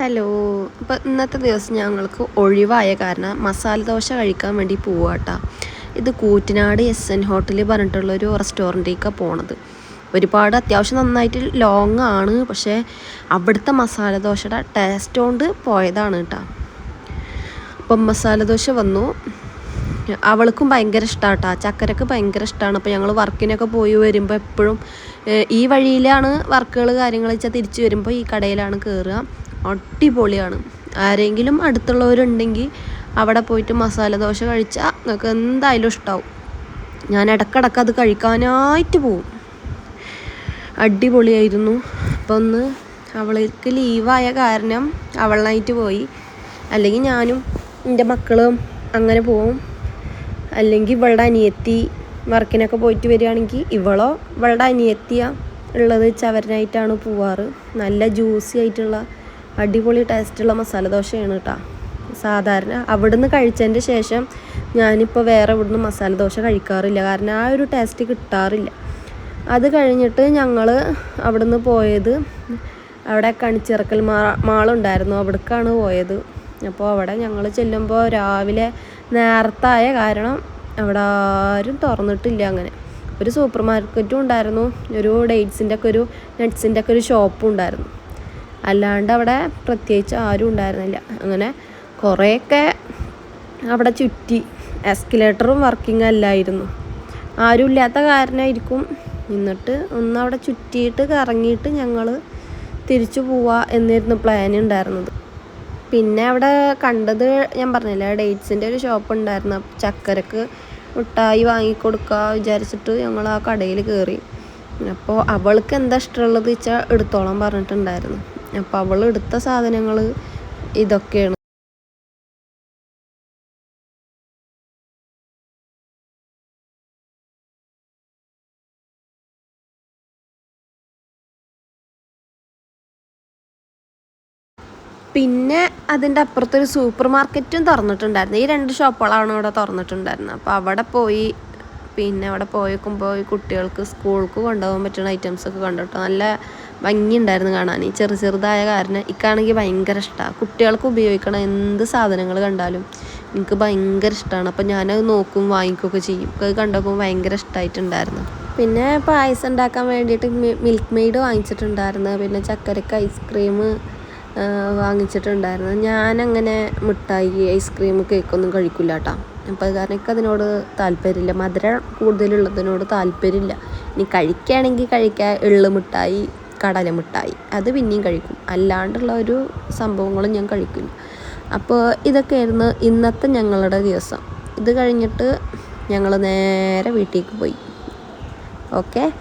Hello. അപ്പോൾ ഇന്നത്തെ ദിവസം ഞങ്ങൾക്ക് ഒഴിവായ കാരണം മസാല ദോശ കഴിക്കാൻ വേണ്ടി പോവാട്ടോ. ഇത് കൂറ്റനാട് എസ് എൻ ഹോട്ടലിൽ പറഞ്ഞിട്ടുള്ളൊരു റെസ്റ്റോറന്റിലേക്കാണ് പോണത്. ഒരുപാട് അത്യാവശ്യം നന്നായിട്ട് ലോങ് ആണ് പക്ഷേ അവിടുത്തെ മസാല ദോശയുടെ ടേസ്റ്റ് കൊണ്ട് പോയതാണ് കേട്ടോ അപ്പം മസാല ദോശ വന്നു. അവൾക്കും ഭയങ്കര ഇഷ്ടമാണ് കേട്ടോ ചക്കരക്ക് ഭയങ്കര ഇഷ്ടമാണ് അപ്പോൾ ഞങ്ങൾ വർക്കിനൊക്കെ പോയി വരുമ്പോൾ എപ്പോഴും ഈ വഴിയിലാണ് വർക്കുകൾ കാര്യങ്ങൾ വെച്ചാൽ തിരിച്ചു വരുമ്പോൾ ഈ കടയിലാണ് കയറുക അടിപൊളിയാണ്. ആരെങ്കിലും അടുത്തുള്ളവരുണ്ടെങ്കിൽ അവിടെ പോയിട്ട് മസാല ദോശ കഴിച്ചാൽ നിങ്ങൾക്ക് എന്തായാലും ഇഷ്ടമാവും ഞാൻ ഇടക്കിടക്ക് അത് കഴിക്കാനായിട്ട് പോവും. അടിപൊളിയായിരുന്നു. അപ്പം ഒന്ന് അവൾക്ക് ലീവായ കാരണം അവളായിട്ട് പോയി. അല്ലെങ്കിൽ ഞാനും എന്റെ മക്കളും അങ്ങനെ പോവും. അല്ലെങ്കിൽ ഇവളുടെ അനിയത്തി വർക്കിനൊക്കെ പോയിട്ട് വരികയാണെങ്കിൽ ഇവളോ ഇവളുടെ അനിയത്തിയാണ് ഉള്ളത് ചവരനായിട്ടാണ് പോവാറ്. നല്ല ജ്യൂസി ആയിട്ടുള്ള അടിപൊളി ടേസ്റ്റുള്ള മസാല ദോശയാണ് കേട്ടോ സാധാരണ അവിടുന്ന് കഴിച്ചതിന്റെ ശേഷം ഞാനിപ്പോൾ വേറെ ഇവിടുന്ന് മസാല ദോശ കഴിക്കാറില്ല. കാരണം ആ ഒരു ടേസ്റ്റ് കിട്ടാറില്ല. അത് കഴിഞ്ഞിട്ട് ഞങ്ങൾ അവിടുന്ന് പോയത് അവിടെ കണിച്ചിറക്കൽ മാ മാളുണ്ടായിരുന്നു. അവിടേക്കാണ് പോയത്. അപ്പോൾ അവിടെ ഞങ്ങൾ ചെല്ലുമ്പോൾ രാവിലെ നേരത്തായ കാരണം അവിടെ ആരും തുറന്നിട്ടില്ല അങ്ങനെ. ഒരു സൂപ്പർ മാർക്കറ്റും ഉണ്ടായിരുന്നു. ഒരു ഡേറ്റ്സിന്റെ ഒക്കെ ഒരു നട്ട്സിന്റെ ഒക്കെ ഒരു ഷോപ്പും ഉണ്ടായിരുന്നു. അല്ലാണ്ട് അവിടെ പ്രത്യേകിച്ച് ആരും ഉണ്ടായിരുന്നില്ല. അങ്ങനെ കുറേയൊക്കെ അവിടെ ചുറ്റി എസ്കലേറ്ററും വർക്കിംഗ് അല്ലായിരുന്നു. ആരും ഇല്ലാത്ത കാരണമായിരിക്കും എന്നിട്ട് ഒന്ന് അവിടെ ചുറ്റിയിട്ട് കറങ്ങിയിട്ട് ഞങ്ങൾ തിരിച്ചു പോവുക എന്നിരുന്നു പ്ലാൻ ഉണ്ടായിരുന്നത്. പിന്നെ അവിടെ കണ്ടത് ഞാൻ പറഞ്ഞില്ല ഡേറ്റ്സിന്റെ ഒരു ഷോപ്പ് ഉണ്ടായിരുന്നു. ചക്കരക്ക് മിഠായി വാങ്ങിക്കൊടുക്കുക വിചാരിച്ചിട്ട് ഞങ്ങൾ ആ കടയിൽ കയറി അപ്പോൾ അവൾക്ക് എന്താ ഇഷ്ടമുള്ളത് വെച്ചാൽ എടുത്തോളം പറഞ്ഞിട്ടുണ്ടായിരുന്നു. അപ്പോൾ അവൾ എടുത്ത സാധനങ്ങൾ ഇതൊക്കെയാണ്. പിന്നെ അതിന്റെ അപ്പുറത്തൊരു സൂപ്പർ മാർക്കറ്റും തുറന്നിട്ടുണ്ടായിരുന്നു. ഈ രണ്ട് ഷോപ്പുകളാണ് ഇവിടെ തുറന്നിട്ടുണ്ടായിരുന്നത്. അപ്പോൾ അവിടെ പോയി പിന്നെ അവിടെ പോയേക്കുമ്പോൾ ഈ കുട്ടികൾക്ക് സ്കൂൾക്ക് കൊണ്ടുപോകാൻ പറ്റുന്ന ഐറ്റംസ് ഒക്കെ കണ്ടിട്ടോ നല്ല ഭംഗിയുണ്ടായിരുന്നു കാണാൻ. ചെറു ചെറുതായ കാരണം ഇക്കാണെങ്കിൽ ഭയങ്കര ഇഷ്ടമാണ് കുട്ടികൾക്ക് ഉപയോഗിക്കണ എന്ത് സാധനങ്ങൾ കണ്ടാലും എനിക്ക് ഭയങ്കര ഇഷ്ടമാണ് അപ്പം ഞാനത് നോക്കും വാങ്ങിക്കുകയൊക്കെ ചെയ്യും. അത് കണ്ടപ്പോൾ ഭയങ്കര ഇഷ്ടമായിട്ടുണ്ടായിരുന്നു പിന്നെ പായസം ഉണ്ടാക്കാൻ വേണ്ടിയിട്ട് മിൽക്ക് മെയ്ഡ് വാങ്ങിച്ചിട്ടുണ്ടായിരുന്നു. പിന്നെ ചക്കരക്ക് ഐസ്ക്രീം വാങ്ങിച്ചിട്ടുണ്ടായിരുന്നു. ഞാനങ്ങനെ മിഠായി ഐസ്ക്രീം കേക്കൊന്നും കഴിക്കില്ല കേട്ടോ അപ്പോൾ അത് കാരണം എനിക്ക് അതിനോട് താല്പര്യമില്ല. മധുരം കൂടുതലുള്ളതിനോട് താല്പര്യമില്ല. ഇനി കഴിക്കുകയാണെങ്കിൽ കഴിക്കുക എള്ള് മിഠായി കടല മിഠായി. അത് പിന്നെയും കഴിക്കും. അല്ലാണ്ടുള്ള ഒരു സംഭവങ്ങളും ഞാൻ കഴിക്കില്ല. അപ്പോൾ ഇതൊക്കെയായിരുന്നു ഇന്നത്തെ ഞങ്ങളുടെ ദിവസം. ഇത് കഴിഞ്ഞിട്ട് ഞങ്ങൾ നേരെ വീട്ടിലേക്ക് പോയി. ഓക്കെ?